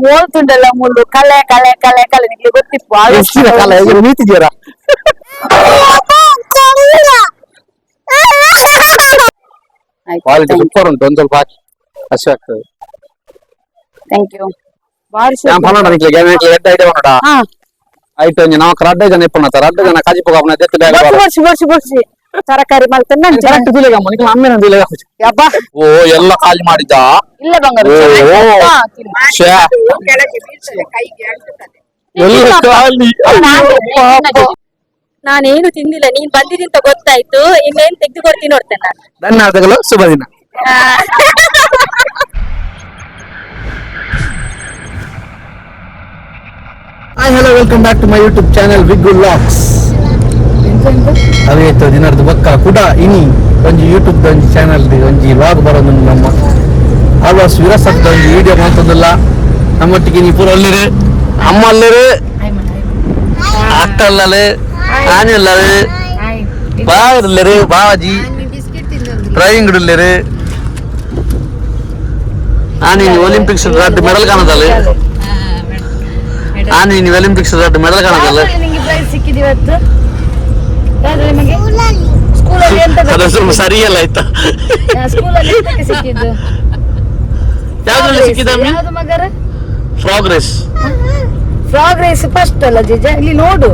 ಮೋಲ್ತುಂಡಲ್ಲ ಮುಳ್ಳು ಕಲೆ ಕಲೆ ಕಲೆ ಕಲೆ ನಿಮಗೆ ಗೊತ್ತಿತ್ತು ಎಷ್ಟು ಕಾಲ ನಿಂತಿದ್ದೀರಾ ಕ್ವಾಲಿಟಿ ಸೂಪರ್ ಉಂಟು ಒಂದು ಸ್ವಲ್ಪ ಹಾಕಿ ಹಸಿ ಆಗ್ತದೆ ಥ್ಯಾಂಕ್ ಯು ನಾನು ಪನ್ನೊಂದು ನಿಕ್ಲೆ ಗ್ಯಾಮೆಂಟ್ ಎಡ್ಡ ಐಡೆ ಹಾ ಆಯ್ತು ನಾವು ರಡ್ಡ ಜನ ಇಪ್ಪಣ್ಣ ಅಡ್ಡ ಜನ ಕಾಜಿ ಪೋಗ ಎತ್ತು ಬರ್ಸಿ ಬರ್ಸಿ ಬರ್ಸಿ ತರಕಾರಿ ಮಾಡ್ತೇನೆ ನಾನು ಕರೆಕ್ಟ್ ದಿಲೆಗ ನಿಕ್ಕೆ ಅಮ್ಮನ ದಿಲೆಗ ಯಬ್ಬಾ. ಓ ಎಲ್ಲ ಖಾಲಿ ಮಾಡಿದ್ದ? ಇಲ್ಲ ಬಂಗಾರ. ಶ್ಯಾ. ಎಲ್ಲ ಖಾಲಿ. ನಾನೇನು ತಿಂದಿಲ್ಲ. ನೀನ್ ಬಂದಿದಿ ಅಂತ ಗೊತ್ತಾಯ್ತು. ಇನ್ನೇನ್ ತೆಗೆದು ಕೊಡ್ತೀನಿ ನೋಡ್ತೇನೆ ನಾನು. ಧನ್ಯವಾದಗಳು ಶುಭ ದಿನ. Hi hello welcome back to my YouTube channel ವಿಗ್ ಗುಡ್ ಲಾಕ್ಸ್ ಇತ್ತು ದಿನದ ಬಕ್ಕ ಕುಡ ಇನಿ ಒಂಜಿ ಯೂಟ್ಯೂಬ್ ಒಂಜಿ ಚಾನೆಲ್ ಒಂಜಿ ವ್ಲಾಗ್ ಬರೋದು ನಮ್ಮ ಆಲ್ವಾಸ್ ವಿರಸದ ಒಂಜಿ ವಿಡಿಯೋ ಮಾಡ್ತದಲ್ಲ. ನಮ್ಮೊಟ್ಟಿಗೆ ನೀ ಪೂರ ಅಲ್ಲಿರು. ಅಮ್ಮ ಅಲ್ಲಿರು. ಅಕ್ಕ ಅಲ್ಲಲೆ ಆನೆ ಅಲ್ಲರು. ಬಾರು ಬಾವಾಜಿ. ಡ್ರೈವಿಂಗ್ ಇಡಲಿರು ಆನೆ ಒಲಿಂಪಿಕ್ಸ್ ರಡ್ ಮೆಡಲ್ ಕಾಣದಲ್ಲ. ಆನೆ ಒಲಿಂಪಿಕ್ಸ್ ರಡ್ ಮೆಡಲ್ ಕಾಣದಲ್ಲ. ನಿಂಗೆ ಪ್ರೈಸ್ ಸಿಕ್ಕಿದೆ ಇವತ್ತು. ಯಾವ್ದು ನಿಮಗೆ? ಸ್ಕೂಲಲ್ಲಿ. ಎಂತ ಅದು ಸ್ವಲ್ಪ ಸರಿಯಲ್ಲ ಆಯ್ತಾ? ಸ್ಕೂಲಲ್ಲಿ ಎಂತಕ್ಕೆ ಸಿಕ್ಕಿದ್ದು? ಯಾವ್ದ್ರಲ್ಲಿ ಸಿಕ್ಕಿದ ಯಾವ್ದು ಮಗರ? ಪ್ರೋಗ್ರೆಸ್ ಫ್ರಾಗ್ ರೇಸ್ ಫಸ್ಟ್ ಅಲ್ಲ ಜಿಜ? ಇಲ್ಲಿ ನೋಡು.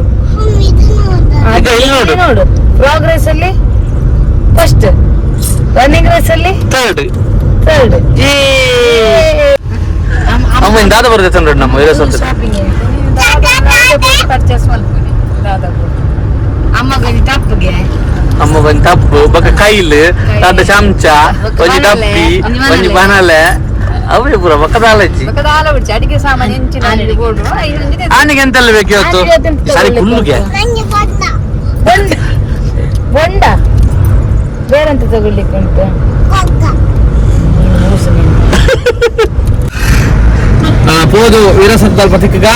ಈಗ ಇಲ್ಲಿ ನೋಡು. ಪ್ರೋಗ್ರೆಸ್ ಫ್ರಾಗ್ ರೇಸ್ ಅಲ್ಲಿ ಫಸ್ಟ್ ರನ್ನಿಂಗ್ ರೇಸ್ ಅಲ್ಲಿ ಥರ್ಡ್ ಥರ್ಡ್ ಅಮ್ಮ ಇಂದಾದ ಬರ್ತೈತೆ ನೋಡಿ ನಮ್ಮ ವೀರಸ್ ಅಂತ ಶಾಪಿಂಗ್ ಪರ್ಚೇಸ್ ಮಾಡ್ತೀನಿ. ಟಪ್ಗೆ ಅಮ್ಮ ಒಂದ್ ತಪ್ಪು ಬೊಕ್ಕ ಕೈಲ್ ದಾದ ಚಮಚ ಒಂಜಿ ಡಬ್ಬಿ ಒಂಜಿ ಒಂಜಿ ಬನಲೆ ಅವೇ ಪೂರ ಬೊಕ್ಕ ದಾಲಜ್ಜಿ ದಾಲ ಬಿಡ್ಸಿ ಅಡಿಗೆ ಸಾಮಾನು ಹೆಂಚಿನ ಬೋರ್ಡು ಆನೆಗೆ ಎಂತೆಲ್ಲ ಬೇಕು ಇವತ್ತು ಆನೆಗೆ ಅದೆಂತ ಸರಿ ತಗೊಳ್ಳಿಕ್ಕೆ ಹುಲ್ಲುಗೆ ಬೊಂಡ ಬೊಂಡ ಬೇರೆಂತ ತಗೊಳ್ಳಿಕ್ಕೆ ಉಂಟು పోదు వీరసత్తాల పత్రికగా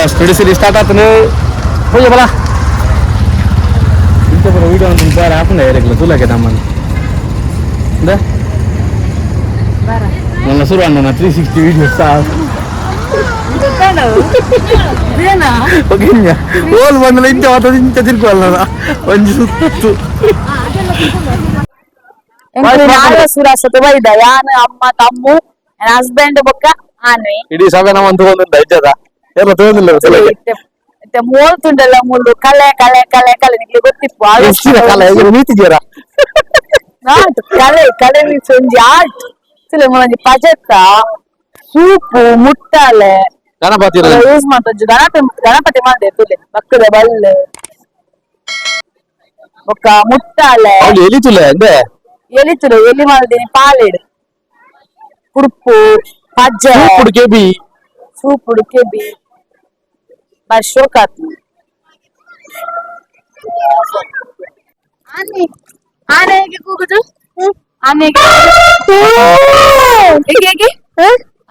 ಜರ ಸ್ಪಿಡಿಸಿರಿ ಸ್ಟಾರ್ಟ್ ಆತನು ಹೋಗಿ ಬಲ ఇంకొకరు వీడియో ఉంటుంది బాగా రాకుండా ఎరగల తూలాకే దమ్మని ఉందా మొన్న సురు అన్న త్రీ సిక్స్టీ వీడియోస్ ఓకే ఓల్ వందల ఇంత అవుతుంది ఇంత తిరుగుకోవాలన్నా మంచి సుత్తు ಅಮ್ಮ ತಮ್ಮು ಹಸ್ಬೆಂಡ್ ಬೊಕ್ಕ ಆನೆ ಇಡೀ ಸಗನ ಒಂದು ಒಂದು ಐತದ ಎಲ್ಲ ತಗೊಂಡಿಲ್ಲ ಮತ್ತೆ ಮೂವತ್ತುಂಡಲ್ಲ ಮುಳ್ಳು ಕಲೆ ಕಲೆ ಕಲೆ ಕಲೆ ನಿಮ್ಗೆ ಗೊತ್ತಿತ್ತು ಎಷ್ಟಿನ ಕಾಲ ಈಗ ನೀತಿದ್ಯಾರ ನಾಟ್ ಕಲೆ ಕಲೆ ಮೀನ್ಸ್ ಒಂಜಿ ಆರ್ಟ್ ಸಿಲೆ ಒಂಜಿ ಪಜೆತ್ತ ಸೂಪು ಮುಟ್ಟಾಲೆ ಗಣಪತಿ ಯೂಸ್ ಮಾಡ್ತಜ್ಜು ಗಣಪತಿ ಗಣಪತಿ ಮಾಡಿದೆ ತುಲೆ ಬಕ್ಕದ ಬಲ್ಲೆ ಬೊಕ್ಕ ಮುಟ್ಟಾಲೆ ಅವಳು ಎಲಿತುಲೆ ಅಂದೆ ಎಲಿತುಲೆ ಎಲಿ ಮಾಡಿದೀನಿ ಪಾಲೆಡು ಕುಡುಪು ಪಜ್ಜ ಸೂಪುಡು ಕೆಬಿ ಸೂಪುಡು ಕೆಬಿ ಬಾರಿ ಶೋಕ್ ಆತು ಆನೆ ಆನೆ ಹೇಗೆ ಕೂಗುದು ಆನೆ ಹೇಗೆ ಹೇಗೆ ಹೇಗೆ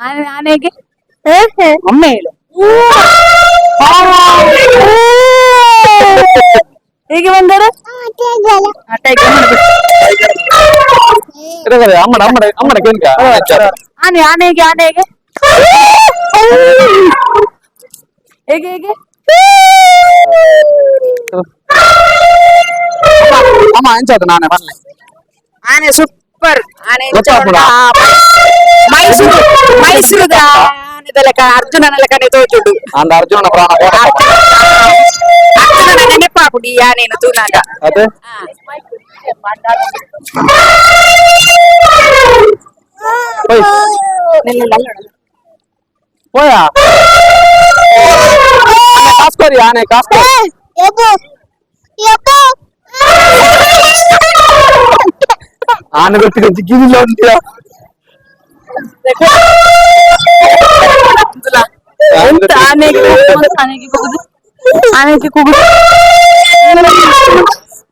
ಆನೆ ಆನೆ ಹೇಗೆ ಒಮ್ಮೆ ಹೇಳು ಹೇಗೆ ಬಂದರು ಅಮ್ಮಡ ಅಮ್ಮಡ ಅಮ್ಮಡ ಕೇಳ್ಕ ಆನೆ ಆನೆ ಹೇಗೆ ಆನೆ ಹೇಗೆ ಹೇಗೆ ಹೇಗೆ ಅಮ್ಮ ಎಂಚಾದ ನಾನೇ ಬರ್ಲೆ ಆನೆ ಸೂಪರ್ ಆನೆ ಗೊತ್ತಾಗ್ಬಿಡ? ಮೈಸೂರು ಮೈಸೂರದ ಆನೆದೆಲ್ಲ ಕ- ಅರ್ಜುನನೆಲ್ಲ ಕಡೆ ತೋಚುಡು ಅಂದ ಅರ್ಜುನ ಪ್ರಾಣ ಅರ್ಜುನನ ನೆನಪಾಪುಡು ಈ ಆನೆಯನ್ನು ತೂನಾಗ ಅದೇ ಹೋಯ್ పోయా కాసుకోరి ఆనే కాసుకో ఆనగొట్టి నుంచి గిరిలో ఉందిరా ఆనేకి కుగు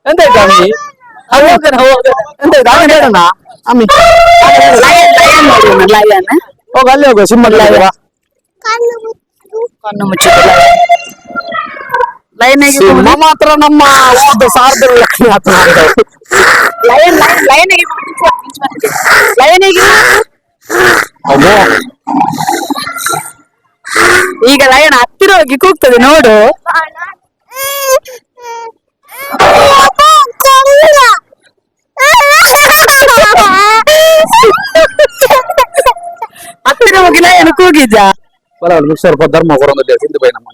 ఎంత అమ్మి అమ్మి లయన్ లయన్ లయన్ ఒక అల్లే ఒక సిమ్మర్ లయన్ ಕಣ್ಣು ಮುಚ್ಚಿಲ್ಲ ಲೈನ್ ಸಿನಿಮಾ ಮಾತ್ರ ನಮ್ಮ ಲಕ್ಷ್ಮಿ ಸಾರ್ದ ಲೈನ್ ಲೈನ್ ಲೈನ್ ಅಬ್ಬೋ ಈಗ ಲಯನ್ ಹತ್ತಿರ ಹೋಗಿ ಕೂಗ್ತದೆ ನೋಡು. ಹತ್ತಿರ ಹೋಗಿ ಲಯನ್ ಕೂಗಿದ್ದ ಬರಲ್ಲ ಮಿಕ್ಸರ್ ಧರ್ಮ ಕೊರೊಂದಿಲ್ಲ ಸಿಂಧು ಬೈ ನಮ್ಮ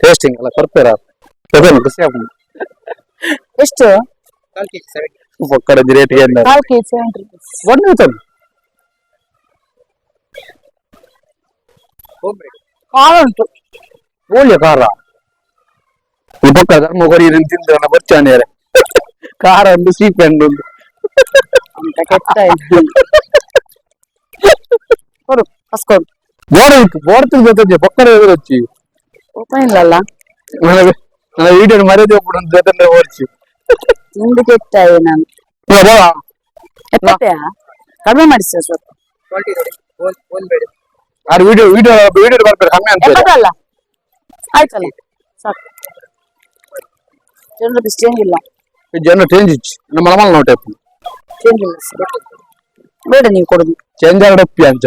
ಟೇಸ್ಟಿಂಗ್ ಅಲ್ಲ ಕರ್ಪೇರ ಅದನ್ನು ಖುಷಿ ಆಗ್ಬೋದು ಎಷ್ಟು ಒಕ್ಕಡ ರೇಟ್ ಏನು ಕಾಲ್ ಕೆಜಿ ಸೆವೆಂಟಿ ರುಪೀಸ್ ಒಂದು ನಿಮಿಷ ಕಾಲ್ ಉಂಟು ಒಳ್ಳೆ ಕಾರ ಈ ಪಕ್ಕ ಧರ್ಮ ಕೊರಿ ತಿಂದ್ರೆ ಬರ್ಚಾನೆ ಕಾರ ಒಂದು ಸೀಪ್ ಹಣ್ಣು ಒಂದು ಅಂತ ಕೆಟ್ಟ ಇದ್ದು ಕೊಡು ಕಸ್ಕೊಂಡು ಬೋರ್ ಇತ್ತು ಬೋರ್ ತಿಂದ ಪಕ್ಕದ ಎದುರೊಚ್ಚಿ ಓಪನ್ ಇಲ್ಲಲ್ಲ ನನಗೆ ನನ್ನ ವಿಡಿಯೋ ಮರೆದೇ ಒಬ್ಬಡು ಜೊತೆ ಓರ್ಚಿ ನಿಂದು ಕೆಟ್ಟ ನಾನು ಎಪ್ಪತ್ತೆಯಾ ಕಡಿಮೆ ಮಾಡಿ ಸರ್ ಸ್ವಲ್ಪ ಆರು ವಿಡಿಯೋ ವಿಡಿಯೋ ವಿಡಿಯೋ ಬರ್ತಾರೆ ಕಮ್ಮಿ ಅಂತ ಎಪ್ಪತ್ತಲ್ಲ ಆಯ್ತಲ್ಲ ಸಾಕು ಟೆನ್ ರುಪೀಸ್ ಚೇಂಜ್ ಇಲ್ಲ ಜನ ಚೇಂಜ್ ಇಚ್ಚಿ ನಮ್ಮ ಮಲಮಲ್ ನೋಟ್ ಟೈಪ್ ಚೇಂಜ್ ಇಲ್ಲ sir. ಬೇಡ ನೀವು ಕೊಡುದು ಚೇಂಜ್ ಆಗಿ ಒಪ್ಪಿ ಅಂಚ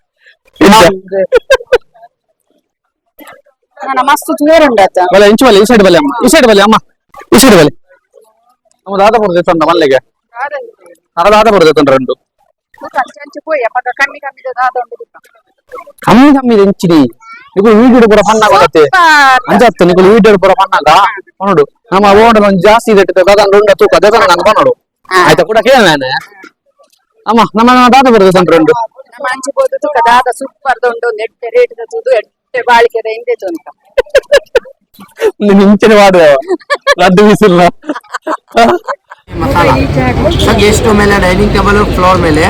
ಮಸ್ತ್ ತೂರ ಉಂಡಾತ ಬಲೆ ಇಂಚು ಬಲೆ ಈ ಸೈಡ್ ಬಲೆ ಅಮ್ಮ ಈ ಸೈಡ್ ಬಲೆ ಅಮ್ಮ ಈ ಸೈಡ್ ಬಲೆ ನಮ್ಮ ದಾದ ಬರ್ತೈತೆ ಅಂತ ಮಲ್ಲಿಗೆ ನರ ದಾದ ಬರ್ತೈತೆ రెండు ಕಮ್ಮಿ ಕಮ್ಮಿ ಎಂಚಿನಿ నీకు వీడియో కూడా పన్నాగా అయితే అంచేస్తా నీకు వీడియో కూడా పన్నాగా కొనడు ನಮ್ಮ ಓಡಲ್ ಒಂದ್ ಜಾಸ್ತಿ ಇದೆ ದದನ್ రెండు ತೂಕ ದದನ್ ನಂಗೆ ಕೊನಡು ಆಯ್ತಾ ಕೂಡ ಕೇಳನೆ ಅಮ್ಮ ನಮ್ಮ ದಾದ ಬರ್ತೈತೆ రెండు ಮಂಚಿ ಬೋದು ಕದಾದ ಸೂಪರ್ ಉಂಡು ನೆಟ್ಟೆ ರೇಟ್ ತೂದು ಎಟ್ಟೆ ಬಾಳಿಕೆ ಹಿಂದೆ ಅಂತ. ಇಂಚಿನ ಮಾಡುವ ರದ್ದು ಬಿಸಿಲ್ಲ ಇವಾಗ ಎಷ್ಟು ಮೇಲೆ ಡೈನಿಂಗ್ ಟೇಬಲ್ ಫ್ಲೋರ್ ಮೇಲೆ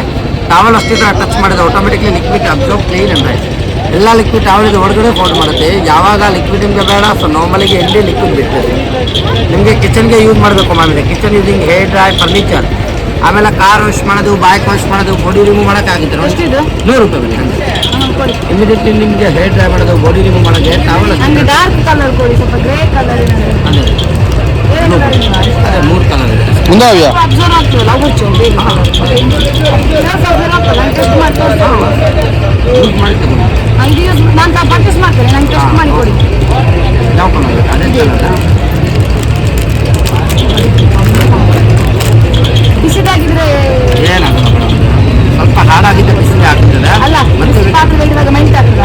ಟಾವಲ್ ಅಷ್ಟಿದ್ರೆ ಟಚ್ ಮಾಡಿದ್ರೆ ಆಟೋಮೆಟಿಕ್ಲಿ ಲಿಕ್ವಿಡ್ ಅಬ್ಸರ್ವ್ ಕ್ಲೀನ್ ಅಂತ ಎಲ್ಲ ಲಿಕ್ವಿಡ್ ಟಾವಲ್ ಹೊರಗಡೆ ಫೋಲ್ಡ್ ಮಾಡುತ್ತೆ. ಯಾವಾಗ ಲಿಕ್ವಿಡ್ ನಿಮಗೆ ಬೇಡ ಸೊ ನಾರ್ಮಲಿಗೆ ಎಲ್ಲಿ ಲಿಕ್ವಿಡ್ ಬಿಡ್ತದೆ ನಿಮಗೆ ಕಿಚನ್ಗೆ ಯೂಸ್ ಮಾಡಬೇಕು ಮಾಮಿದೆ kitchen using hair dry furniture ಆಮೇಲೆ ಕಾರ್ ವಾಶ್ ಮಾಡೋದು ಬೈಕ್ ವಾಶ್ ಮಾಡೋದು ಬಾಡಿ ರಿಮೂವ್ ಮಾಡೋಕ್ಕಾಗಿತ್ತು. ನೂರು ರೂಪಾಯಿ ಬನ್ನಿ ಇಮಿಡಿಯೇಟ್ಲಿ ನಿಮಗೆ ಹೇರ್ ಡ್ರೈ ಮಾಡೋದು ಬಾಡಿ ರಿಮೂವ್ ಮಾಡೋದು ಟಾವಲ್ ನಂಗೆ ಡಾರ್ಕ್ ಕಲರ್ ಕೊಡಿ ಸ್ವಲ್ಪ ಗ್ರೇ ಕಲರ್ ಅದೇ ಮೂರು ಕಲರ್ ಇದೆ. ನಾನು ಮಾಡಿ ಪರ್ಚೇಸ್ ಮಾಡ್ತೇನೆ ನಂಗೆ ಟೆಸ್ಟ್ ಮಾಡಿ ಕೊಡಿ. ಯಾವ ಕಲರ್ ಅದೇ ಕಲರ್ ಏನಾಗಲ್ಲ ಮೇಡಮ್. ಸ್ವಲ್ಪ ಹಾಡಾಗಿದ್ದ ಬಿಸಿಲೇ ಆಗ್ತದೆ. ಅಲ್ಲ ಮತ್ತೆ ಬಿಸಿ ಪಾತ್ರೆ ಇಡುವಾಗ ಮೆಲ್ಟ್ ಆಗ್ತದ?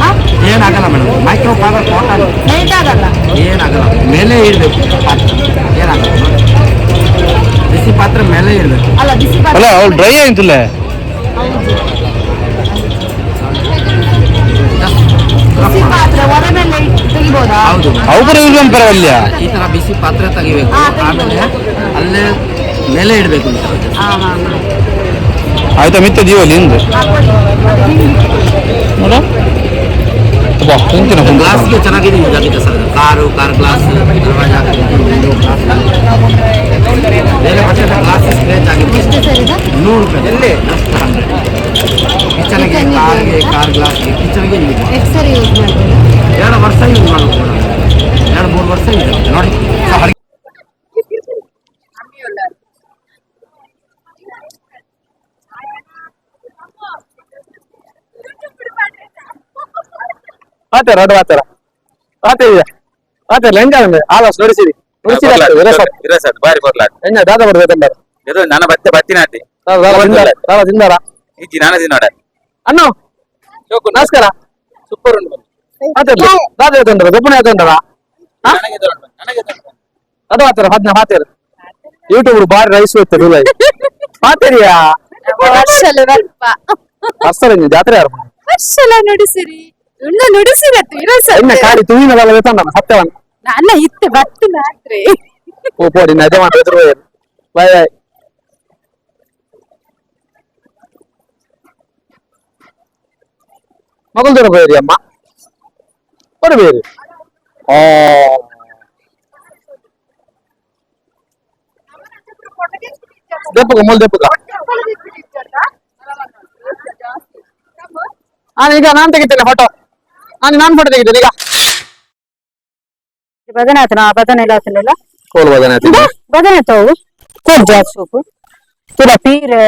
ಹಾ. ಏನಾಗಲ್ಲ ಮೇಡಮ್. ಮೈಕ್ರೋ ಫಾದರ್ ಆಗಲ್ಲ. ಏನಾಗಲ್ಲ. ಮೇಲೆ ಇಡಬೇಕು ಪಾತ್ರೆ ಏನಾಗಲ್ಲ ಬಿಸಿ ಪಾತ್ರೆ ಮೇಲೆ ಇಡಬೇಕು ಅಲ್ಲ ಬಿಸಿ ಅಲ್ಲ ಪಾತ್ರೆ ಡ್ರೈ ಆಯ್ತಲ್ಲ ಬಿಸಿ ಪಾತ್ರೆ ಮೇಲೆ ತೆಗಿಬೋದಾ? ಹೌದು. ಅವ್ರ ಇವ್ರ ಪರವಲ್ಯ ಈ ತರ ಬಿಸಿ ಪಾತ್ರೆ ತೆಗಿಬೇಕು. ಹಾ, ಆಮೇಲೆ ಅಲ್ಲೇ ಮೇಲೆ ಇಡಬೇಕು ಅಂತ. ಹಾ ಹಾ ಆಯ್ತಾ ಮಿತ್ತ ಜೀವಲ್ಲಿ ಹಿಂದೆ ನೋಡ. ಗ್ಲಾಸ್ಗೆ ಚೆನ್ನಾಗಿದೆ ಆಗಿದೆ ಸರ್. ಕಾರು ಕಾರ್ ಗ್ಲಾಸ್ ಬೇರೆ ಗ್ಲಾಸ್ ಸ್ಕ್ರೇಚ್ ಆಗಿದೆ ಎಷ್ಟು ಸರ್ ಇದು? ನೂರು ರೂಪಾಯಿ. ಎಲ್ಲಿ? ಕಿಚನ್ಗೆ ಕಾರ್ಗೆ ಕಾರ್ ಗ್ಲಾಸ್ಗೆ ಕಿಚನ್ಗೆ ಯೂಸ್ ಮಾಡಿ ಎಷ್ಟು ಸರಿ ಯೂಸ್ ಮಾಡ್ತೀರಾ? ಎರಡು ವರ್ಷ ಯೂಸ್ ಮಾಡಬೇಕು. ಎರಡು ಮೂರು ವರ್ಷ ಯೂಸ್ ಆಗುತ್ತೆ ನೋಡಿ. ಆತರ ಅದು ಆತರ. ಆತ ಇದೆ ಆತ ಲೆಂಜ ಆಲಸ್ ನೋಡಿಸಿರಿ. ಬಾರಿ ಹೆಂಗ ದಾದ ಬರ್ಬೇಕಂದಾರ ಇದು ನನ್ನ ಬತ್ತೆ ತಿಂದಾರ ಇಜ್ಜಿ ನಾನು ತಿನ್ನೋಡ ಅನ್ನು ನಮಸ್ಕಾರ. ಸೂಪರ್ ಉಂಟು ದಾದ ತಂದ್ರ ಗೊಬ್ಬನ ತಂದ್ರ. ಅದು ಆತರ ಹದ್ನ ಹಾತೇರು ಯೂಟ್ಯೂಬ್ ಬಾರಿ ರೈಸ್ ಹಾತೇರಿಯಾ ಅಷ್ಟರ ಜಾತ್ರೆ ಯಾರು ನುಡಿಸಿರಿ. ಉಂಡ ನುಡಿಸಿರತ್ತು ಇರಸ ಎನ್ನ ಕಾಡಿ ತೂಯಿನದಲ್ಲ ವೆತ್ತಂಡ ಸತ್ಯವನ್ ನನ್ನ ಇತ್ತೆ ಬತ್ತು ಮಾತ್ರೆ ಓ ಪೋಡಿ ಅದೇ ಮಾಡಿ ಎದುರು ಬಾಯ್ ಬಾಯ್ ಮಗಳು ದೂರ ಬೇರಿ ಅಮ್ಮ ಬರಬೇರಿ ಓ ದೆಪ್ಪಗ ಮೊಲ್ ದೆಪ್ಪಗ ನಾನು ಈಗ ನಾನು ತೆಗಿತೇನೆ ಫೋಟೋ ನಾನು ನಾನು ಫೋಟೋ ತೆಗಿತೇನೆ ಈಗ. ಬದನೆ ಆತನ ಬದನೆ ಇಲ್ಲ ಆತನಿಲ್ಲ ಕೋಲ್ ಬದನೆ ಬದನೆ ತಾವು ಕೊಡ್ಜಾ ಸೊಪ್ಪು ತುಲ ಪೀರೆ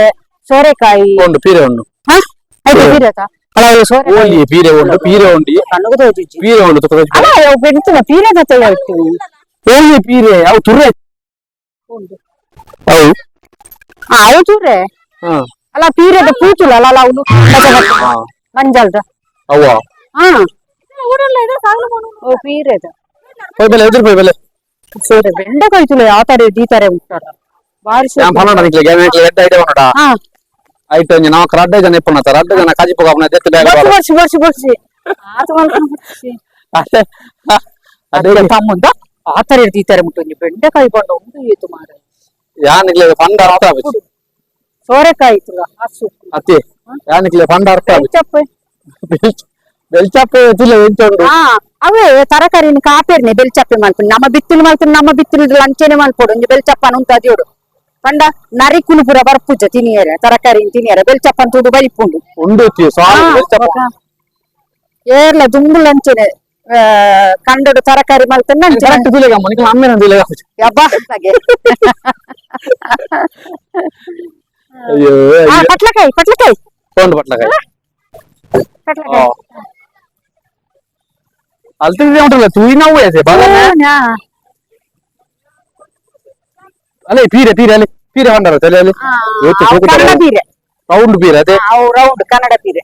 ಸೋರೆಕಾಯಿ. ಉಂಡು ಪೀರೆ ಉಂಡು. ಹಾ? ಐತೆ ಪೀರೆ ಆತ ಅಲ್ಲ ಸೋರೆ ಓಲಿ ಪೀರೆ ಉಂಡು ಪೀರೆ ಉಂಡಿ. ಕಣ್ಣುಗೂ ತೋಜಿಜ್ಜಿ ಪೀರೆ ಉಂಡು ತುಕ ಅಲ್ಲ ಅವು ಬೆಡ್ತಿನ ಪೀರೆ ಹೇಳ್ತು ಓಲಿ ಪೀರೆ ಅವು ಅವು? ಹಾ ಅವು ತೂರೆ ಹಾ. ಅಲ್ಲ ಪೀರೆದ ಪೂತುಲ ಅಲ್ಲ ಅಲ್ಲ ಅವನು ಮಂಜಲ್ದ. ಅವ್ವ? ಹಾ. ಫೀರ್ ಇದೆ ಹೋಗ್ಬಲ್ಲ ಎದುರು ಹೋಗ್ಬಲ್ಲ ಸೂರ್ಯ ಬೆಂಡೆ ಕೊಯ್ತಿಲ್ಲ ಯಾವ ತರ ಈ ತರ ಉಂಟಾರ ಬಾರಿ ಆಯ್ತು ನಾವು ರಡ್ಡ ಜನ ಇಪ್ಪಣ್ಣ ರಡ್ಡ ಜನ ಕಾಜಿ ಪೋಗ ಬರ್ಸಿ ಬರ್ಸಿ ಬರ್ಸಿ ಅದೇ అదే తమ్ముంద ఆతర తీతారు ఉంటుంది బెండకాయ పండు ఉంది ఏతు మార యానికి లేదు పండు అర్థ సోరకాయ అత్తి యానికి లేదు పండు అర్థ చెప్పే ತುಲ ಹಸು ಅತಿ ಯಾ ನಿಕ್ಲೆ ಫಂಡ್ ಅರ್ಥ ಆಗುತ್ತೆ ಚಪ್ಪೆ ಬೆಲ್ಚಪ್ಪೆ ಎತ್ತಿಲ್ಲ ಎಂಚುಂಡು ಹಾ ಅವೇ ತರಕಾರಿನ ಕಾಪೇರ್ನೆ ಬೆಲ್ಚಪ್ಪೆ ಮಾಡ್ತೀನಿ ನಮ್ಮ ಬಿತ್ತಿಲು ಮಾಡ್ತೀನಿ ನಮ್ಮ ಬಿತ್ತಿಲು ಲಂಚನೆ ಮಾಡ್ಕೊಡು ಒಂಜಿ ಬೆಲ್ಚಪ್ಪನ ಉಂಟು ಅದಿಯೋಡು ಪಂಡ ನರಿಕುಲು ಪೂರ ಬರ್ಪುಜ ತಿನಿಯರೆ ತರಕಾರಿ ತಿನಿಯರೆ ಬೆಲ್ಚಪ್ಪನ ತುಡು ಬಲಿಪುಂಡು ಉಂಡು ಇತ್ತಿ ಸಾಲು ಬೆಲ್ಚಪ್ಪ ಏರ್ಲ ದುಂಬು ಲಂಚನೆ ಆ, ಕಂಡಡು ತರಕಾರಿ ಮಾಡ್ತಾನೆ ಕರೆಕ್ಟ್ ಪಟ್ಲಕಾಯಿ ಅಲ್ತಿದ್ರೆ ಉಂಟಲ್ಲ ತುಯಿ ನಾವು ಏಸೆ ಬದನೆ ಹಾ, ಅಲ್ಲೇ ಪೀರೆ ಪೀರೆ ಅಲ್ಲಿ ಪೀರೆ ಹೊಂಡರ ತಲೆ ಅಲ್ಲಿ ಹಾ, ಇವತ್ತು ಅವು ಹೋಗುತ್ತಾರೆ. ಕನ್ನಡ ಪೀರೆ ರೌಂಡ್ ಪೀರೆ ಅದೇ ಅವು ರೌಂಡ್ ಕನ್ನಡ ಪೀರೆ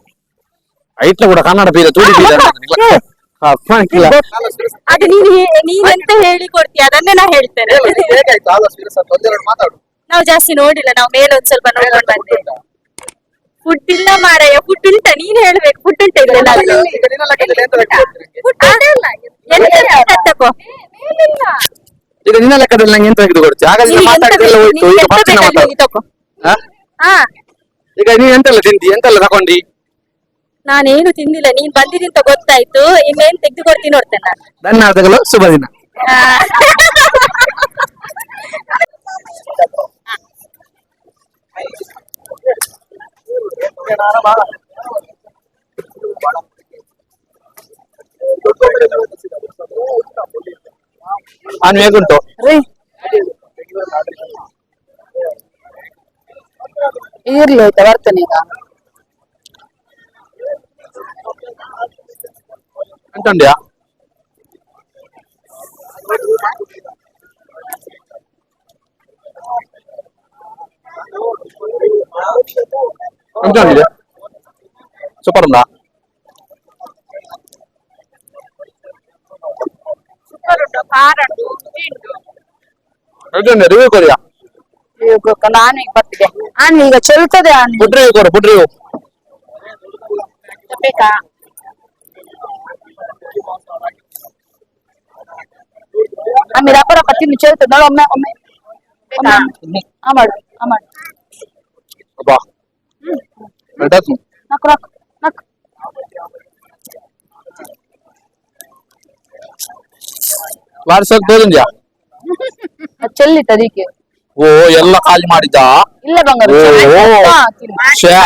ಐಟ್ಲ ಕೂಡ ಕನ್ನಡ ಪೀರೆ ತೂಡಿ ಹಾ, ಪೀರೆ ಗೊತ್ತಾ? ನಿಕ್ಲೆ. ಹಾ, ಫಂಕಿಲ್ಲ. ಅದು ನೀನು ಹೇ- ನೀನೆಂತ ಹೇಳಿ ಕೊಡ್ತೀಯ ಅದನ್ನೇ ನಾ ಹೇಳ್ತೇನೆ ನಾವು ಜಾಸ್ತಿ ನೋಡಿಲ್ಲ ನಾವು ಮೇಲೆ ಒಂದ್ ಸ್ವಲ್ಪ ನೋಡ್ಕೊಂಡು ಬಂದೆ ಫುಡ್ ಇಲ್ಲ ಮಾರಾಯ ಫುಡ್ ಉಂಟ ನೀನ್ ಹೇಳ್ಬೇಕು ಫುಡ್ ಉಂಟ ಇಲ್ಲ ಈಗ ನಿನ್ನ ಲೆಕ್ಕದಲ್ಲಿ ನಂಗೆ ಎಂತ ತೆಗೆದು ಕೊಡ್ತೀಯ ಹಾಗಾದ್ರೆ ಮಾತಾಡಿದೆಲ್ಲ ಹೋಯ್ತು ಈಗ ಹಾ? ಈಗ ನೀನ್ ಎಂತೆಲ್ಲ ತಿಂತಿ ಎಂತೆಲ್ಲ ತಕೊಂಡಿ? ನಾನೇನು ತಿಂದಿಲ್ಲ ನೀನ್ ಬಂದಿದ್ದೀನಿ ಅಂತ ಗೊತ್ತಾಯ್ತು ಇನ್ನೇನ್ ತೆಗೆದು ಕೊಡ್ತೀನಿ ನೋಡ್ತೇನೆ ಧನ್ಯವಾದಗಳು ಶುಭ ದಿನ ಆ. ನಾನು ಹೇಗುಂಟು ರೀ ಇರ್ಲಿ ಆಯ್ತಾ ಬರ್ತೇನೆ ಈಗ ಎಂತ ಉಂಡ್ಯಾ ಎಂತ ಉಂಡಿದೆ ಸೂಪರ್ ಉಂಡಾ ಸೂಪರ್ ಉಂಟು ಖಾರ ಉಂಟು ಹುಳಿ ಉಂಟು ಎಂತ ಉಂಡೆ ರಿವ್ಯೂ ಕೊರಿಯಾ ಈಗ ನಾನು ಈಗ ಬರ್ತಿದ್ದೆ ನಾನು ಈಗ ಚೆಲ್ತದೆ ನಾನು ಫುಡ್ ರಿವ್ಯೂ ಕೊಡು ಫುಡ್ ರಿವ್ಯೂ ಬೇಕಾ ಆಮೇಲೆ ರಬ್ಬ ರಬ್ಬ ತಿನ್ನು ಚೆಲ್ತದೆ ನೋಡು ಒಮ್ಮೆ ಒಮ್ಮೆ ಒಮ್ಮೆ. ಆ ಮಾಡು ಆ ಮಾಡು ಅಬ್ಬಾ ಮೆಲ್ಟಾತು ನಕ್ಕು ನಕ್ಕು ನಕ್ಕು ವಾಟ್ಸಪ್ ತೋರಿಂದ್ಯಾ ಅದು ಚೆಲ್ಲಿತ್ತು ಅದಕ್ಕೆ ಓ ಎಲ್ಲ ಖಾಲಿ ಮಾಡಿದ್ದ ಇಲ್ಲ ಬಂಗಾರ ಓ, ಚೆಲ್ಲಿ. ಓ. ಹಾ, ತಿನ್ನು. ಶ್ಯಾ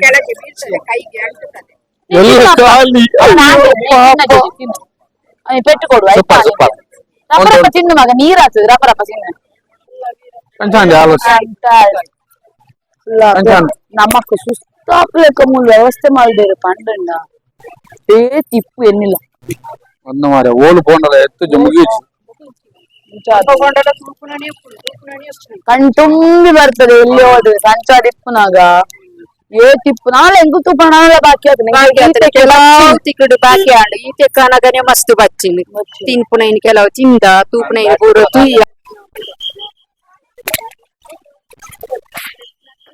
ಕೆಳಗೆ ಬೀಳ್ತದೆ ಕೈಗೆ ಅಂಟುತ್ತದೆ ಎಲ್ಲ ಖಾಲಿ ಅದು ನಾನು ಅಯ್ಯೋ, ತಿನ್ನು, ಪಾಪ. ತಿನ್ನು. ಅವ್ನಿಗೆ ಪೆಟ್ಟು ಕೊಡು ಆಯ್ತಾ ಸೂಪರ್ ಸೂಪರ್ ರಬ್ಬ ರಬ್ಬ ತಿನ್ನು ಮಗ ನೀರಾಗ್ತದೆ ರಬ್ಬ ರಬ್ಬ ತಿನ್ನು ಎಂತ ಆಲೋಚನೆ ಅಂಚಾನು. ನಮಕ್ ಸುಸ್ತಾಪ್ಲೆಕ್ಕ ಮೂಲ ವ್ಯವಸ್ಥೆ ಮಾಡಿದೇರು ಪಂಡಣ್ಣ ಏ ತಿಪ್ಪು ಎನ್ನಿಲ್ಲ ಒಂದು ಮಾರೆ ಓಲು ಪೋಂಡಲ ಎತ್ತು ಜಮುಗೀಚು ಕಣ್ತುಂಬಿ ಬರ್ತದೆ ಎಲ್ಲಿ ಹೋದ್ರೆ ಸಂಚ ತಿಪ್ಪುನಾಗ ಏ ತಿಪ್ಪು ನಾಳೆ ಹೆಂಗು ತುಪ್ಪ ನಾಳೆ ಬಾಕಿ ಆದ್ರೆ ಕೆಲವು ತಿಕ್ಕಡು ಬಾಕಿ ಆಂಡು ಈ ತೆಕ್ಕನಗನೆ ಮಸ್ತ್ ಬಚ್ಚಿಂದು ತಿನ್ಪುನ ಇನ್ ಕೆಲವು ತಿಂದ ತೂಪುನ ಇನ್ ಪೂರ ತುಯ್ಯ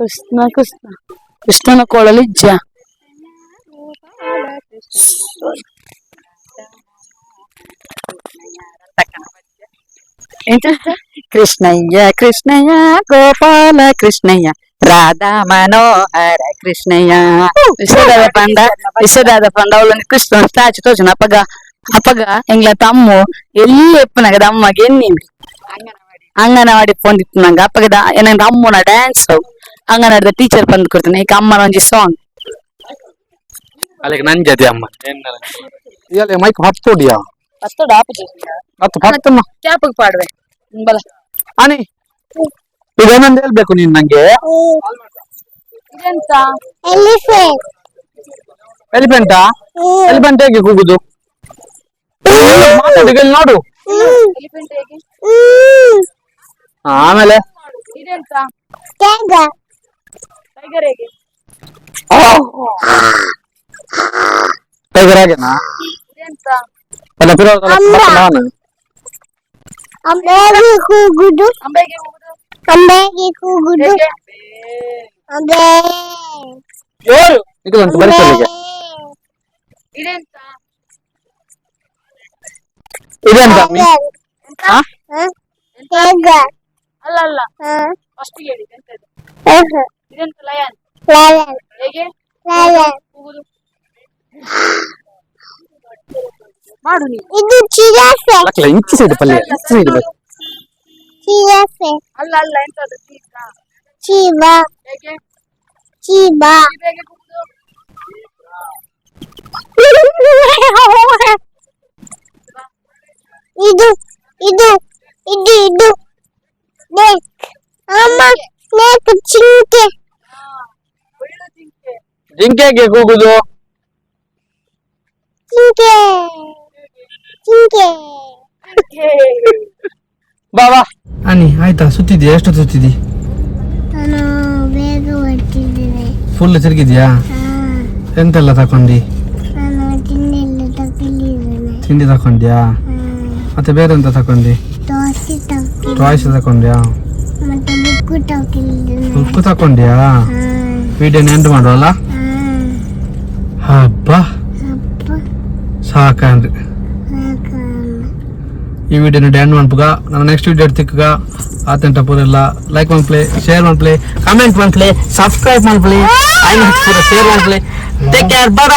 ಕೃಷ್ಣ ಕೃಷ್ಣ ಕೃಷ್ಣನ ಕೊಳಲಿಜ್ಜ ಕೃಷ್ಣಯ್ಯ ಕೃಷ್ಣಯ್ಯ ಗೋಪಾಲ ಕೃಷ್ಣಯ್ಯ ರಾಧಾ ಮನೋಹರ ಕೃಷ್ಣಯ್ಯ ವಿಶ್ವದಾದ ಪಂಡ ವಿಶ್ವದಾದ ಪಂಡ ಅವಳೊಂದು ಕೃಷ್ಣ ಸ್ಟ್ಯಾಚು ತೋಚನ ಅಪ್ಪಗ ಅಪ್ಪಗ ಎಂಗ್ಲ ತಮ್ಮು ಎಲ್ಲಿ ಎಪ್ಪನಾಗ ಅಮ್ಮಗೆ ಎನ್ನಿಂದು ಅಂಗನವಾಡಿ ಪೊಂದಿತ್ತು ನಂಗ ಅಪ್ಪಗದ ಏನಂದ್ರೆ ಅಮ್ಮನ ಡ್ಯಾನ್ಸ್ ಅಂಗನವಾಡಿದ ಟೀಚರ್ ಬಂದು ಕೊಡ್ತಾನೆ. ಈಗ ಅಮ್ಮನ ಒಂಜಿ ಸಾಂಗ್ ಅಲ್ಲಿಗೆ ನಂಜದಿ ಅಮ್ಮ. ಇಯಲ್ಲ ಮೈಕ್ ಹತ್ತೋಡಿಯಾ ಹತ್ತೋಡ ಆಪುಜಿ ಹತ್ತು ಹತ್ತಮ್ಮ ಕ್ಯಾಪಗ್ ಪಾಡ್ವೆ. ಬಲ ಅನಿ ಇದೇನಂದ ಹೇಳ್ಬೇಕು ನೀನ್ ನಂಗೆ. ಇದೆಂತ ಎಲಿಫೆಂಟ್ ಎಲಿಫೆಂಟಾ ಎಲಿಫೆಂಟ್ ಹೇಗೆ ಕೂಗುದು? ಮಾತಾಡಿ ಇಲ್ಲಿ ನೋಡು. ಆಮೇಲೆ. ಇದೆಂತ ಟೈಗರ್ ಹೇಗೆ ಟೈಗರ್ ಹಾಗೆನಾ ಇದೆಂತ ಎಲ್ಲ ಪಿರೋದ ನಾನು ಅಂಬೆಗೆ ಕೂಗುದು ಅಂಬೆಗೆ ಹೋಗುದು ಅಂಬೆಗೆ ಕೂಗುದು ಹೇಗೆ ಅಂಬೆ ಇದೊಂದು ಬರಿಸಲಿಗೆ ಇದೆಂತ ಇದೆಂತ ಅಮ್ಮಿ? ಹಾ? ಟೈಗರ್ ಅಲ್ಲ ಅಲ್ಲ ಫಸ್ಟ್ ಹೇಳಿ ಎಂತ ಇದು? ಇದೆಂತ ಲಯನ್ ಲಯನ್ ಹೇಗೆ ಲಯನ್ ಹೋಗುದು ಮಾಡು ನೀನು ಇದು ಚಿರಾಫೆ ಲಕ್ಲ ಇಂಚಿ ಸೈಡ್ ಪಲ್ಯ ಇಂಚಿ ಸೈಡ್ ಬೇಕು ಚಿರಾಫೆ ಅಲ್ಲ ಅಲ್ಲ ಎಂತದು ಚೀಸ ಚೀವ ಹೇಗೆ ಚೀವ ಇದು ಹೇಗೆ ಕೂಗುದು ಇದು ಇದು ಇದು ಇದು ಜಿಂಕೆ. ಜಿಂಕೆ. ಹೇಗೆ ಕೂಗುದು ಬಾಬಾ ಚಿಂಕೆ ಬಾ ಬಾ. ಅನಿ ಆಯ್ತಾ? ಸುತ್ತಿದ್ಯಾ? ಎಷ್ಟು ಸುತ್ತಿದ್ದಿ ನಾನು ಬೇಗ ಹೊಟ್ಟಿದ್ದೇನೆ ಫುಲ್ ತಿರುಗಿದ್ಯಾ? ಎಂತೆಲ್ಲ ತಕೊಂಡಿ? ನಾನು ತಿನ್ನೆಲ್ಲ ತಗೊಳ್ಳಿದ್ದೇನೆ ತಿಂಡಿ ತಕೊಂಡ್ಯಾ ಮತ್ತೆ ಬೇರೆ ಎಂತ ತಕೊಂಡಿ ದೋಸೆ ಟಾಯ್ಸ್ ತಕೊಂಡ್ಯಾ ಮತ್ತೆ ಬುಕ್ಕು ತಕೊಂಡ್ಯಾ ವಿಡಿಯೋ ಎಂಡ್ ಮಾಡುವಲ್ಲ ಹಬ್ಬ? ಅಪ್ಪ ಸಾಕಂದ್ರಿ. ಈ ವಿಡಿಯೋನ ಎಂಡ್ ಮಾಡ್ಬೇಕ. ನಾನು ನೆಕ್ಸ್ಟ್ ವಿಡಿಯೋ ತಿಕ್ಕಗ ಆತಂಟ ಪೂರೆಲ್ಲ ಲೈಕ್ ಮಾಡ್ಪ್ಲೆ ಶೇರ್ ಮಾಡ್ಪ್ಲೆ ಕಮೆಂಟ್ ಮಾಡ್ಪ್ಲೆ ಸಬ್ಸ್ಕ್ರೈಬ್ ಮಾಡ್ಪ್ಲೆ ಐನೂರು ಪೂರ ಶೇರ್ ಮಾಡ್ಪ್ಲೆ ಟೇಕ್ ಕೇರ್ ಬಾಯ್